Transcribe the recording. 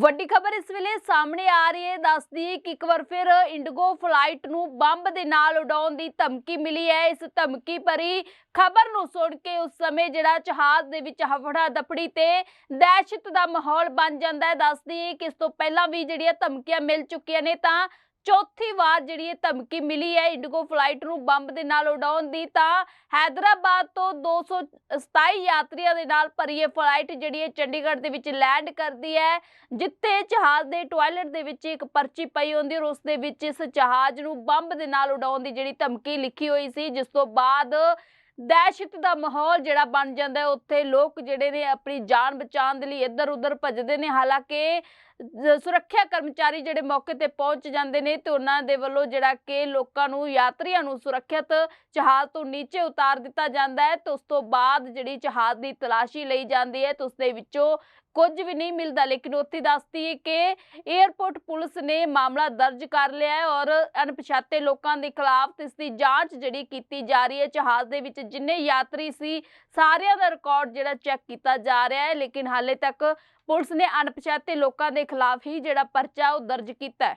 ਵੱਡੀ ਖਬਰ ਇਸ ਵੇਲੇ ਸਾਹਮਣੇ ਆ ਰਹੀ ਹੈ। ਦੱਸਦੀ ਹੈ ਕਿ ਇੱਕ ਵਾਰ ਫਿਰ ਇੰਡੀਗੋ ਫਲਾਈਟ ਨੂੰ ਬੰਬ ਦੇ ਨਾਲ ਉਡਾਉਣ ਦੀ ਧਮਕੀ ਮਿਲੀ ਹੈ। ਇਸ ਧਮਕੀ ਭਰੀ ਖਬਰ ਨੂੰ ਸੁਣ ਕੇ ਉਸ ਸਮੇਂ ਜਿਹੜਾ ਜਹਾਜ਼ ਦੇ ਵਿੱਚ ਹਫੜਾ ਦਫੜੀ ਤੇ ਦਹਿਸ਼ਤ ਦਾ ਮਾਹੌਲ ਬਣ ਜਾਂਦਾ ਹੈ। ਦੱਸਦੀ ਹੈ ਕਿ ਇਸ ਤੋਂ ਪਹਿਲਾਂ ਵੀ ਜਿਹੜੀਆਂ ਧਮਕੀਆਂ ਮਿਲ ਚੁੱਕੀਆਂ ਨੇ ਤਾਂ ਚੌਥੀ ਵਾਰ ਜਿਹੜੀ ਇਹ ਧਮਕੀ ਮਿਲੀ ਹੈ ਇੰਡੀਗੋ ਫਲਾਈਟ ਨੂੰ ਬੰਬ ਦੇ ਨਾਲ ਉਡਾਉਣ ਦੀ ਤਾਂ ਹੈਦਰਾਬਾਦ ਤੋਂ 227 ਯਾਤਰੀਆਂ ਦੇ ਨਾਲ ਭਰੀ ਇਹ ਫਲਾਈਟ ਜਿਹੜੀ ਹੈ ਚੰਡੀਗੜ੍ਹ ਦੇ ਵਿੱਚ ਲੈਂਡ ਕਰਦੀ ਹੈ ਜਿੱਥੇ ਜਹਾਜ਼ ਦੇ ਟਾਇਲਟ ਦੇ ਵਿੱਚ ਇੱਕ ਪਰਚੀ ਪਈ ਹੁੰਦੀ ਔਰ ਉਸ ਦੇ ਵਿੱਚ ਇਸ ਜਹਾਜ਼ ਨੂੰ ਬੰਬ ਦੇ ਨਾਲ ਉਡਾਉਣ ਦੀ ਜਿਹੜੀ ਧਮਕੀ ਲਿਖੀ ਹੋਈ ਸੀ ਜਿਸ ਤੋਂ ਬਾਅਦ ਦਹਿਸ਼ਤ ਦਾ ਮਾਹੌਲ ਜਿਹੜਾ ਬਣ ਜਾਂਦਾ ਹੈ ਉੱਥੇ ਲੋਕ ਜਿਹੜੇ ਨੇ ਆਪਣੀ ਜਾਨ ਬਚਾਉਣ ਦੇ ਲਈ ਇੱਧਰ ਉੱਧਰ ਭੱਜਦੇ ਨੇ ਹਾਲਾਂਕਿ ਜ- सुरक्षा कर्मचारी जोड़े मौके पर पहुँच जाते हैं तो उन्होंने वालों जरा कि लोगों यात्रियों सुरक्षित जहाज़ तो नीचे उतार दिता जाता है तो उस तो बाद जी जहाज़ की तलाशी ली जाती है तो उसके कुछ भी नहीं मिलता लेकिन उत दसती है कि एयरपोर्ट पुलिस ने मामला दर्ज कर लिया है और अणपछाते लोगों के खिलाफ इसकी जाँच जी की जा रही है जहाज़ के जिन्हें यात्री से सारे का रिकॉर्ड जोड़ा चैक किया जा रहा है लेकिन हाले तक पुलिस ने अणपछाते लोगों के ਖਿਲਾਫ ਹੀ ਜਿਹੜਾ ਪਰਚਾ ਉਹ ਦਰਜ ਕੀਤਾ ਹੈ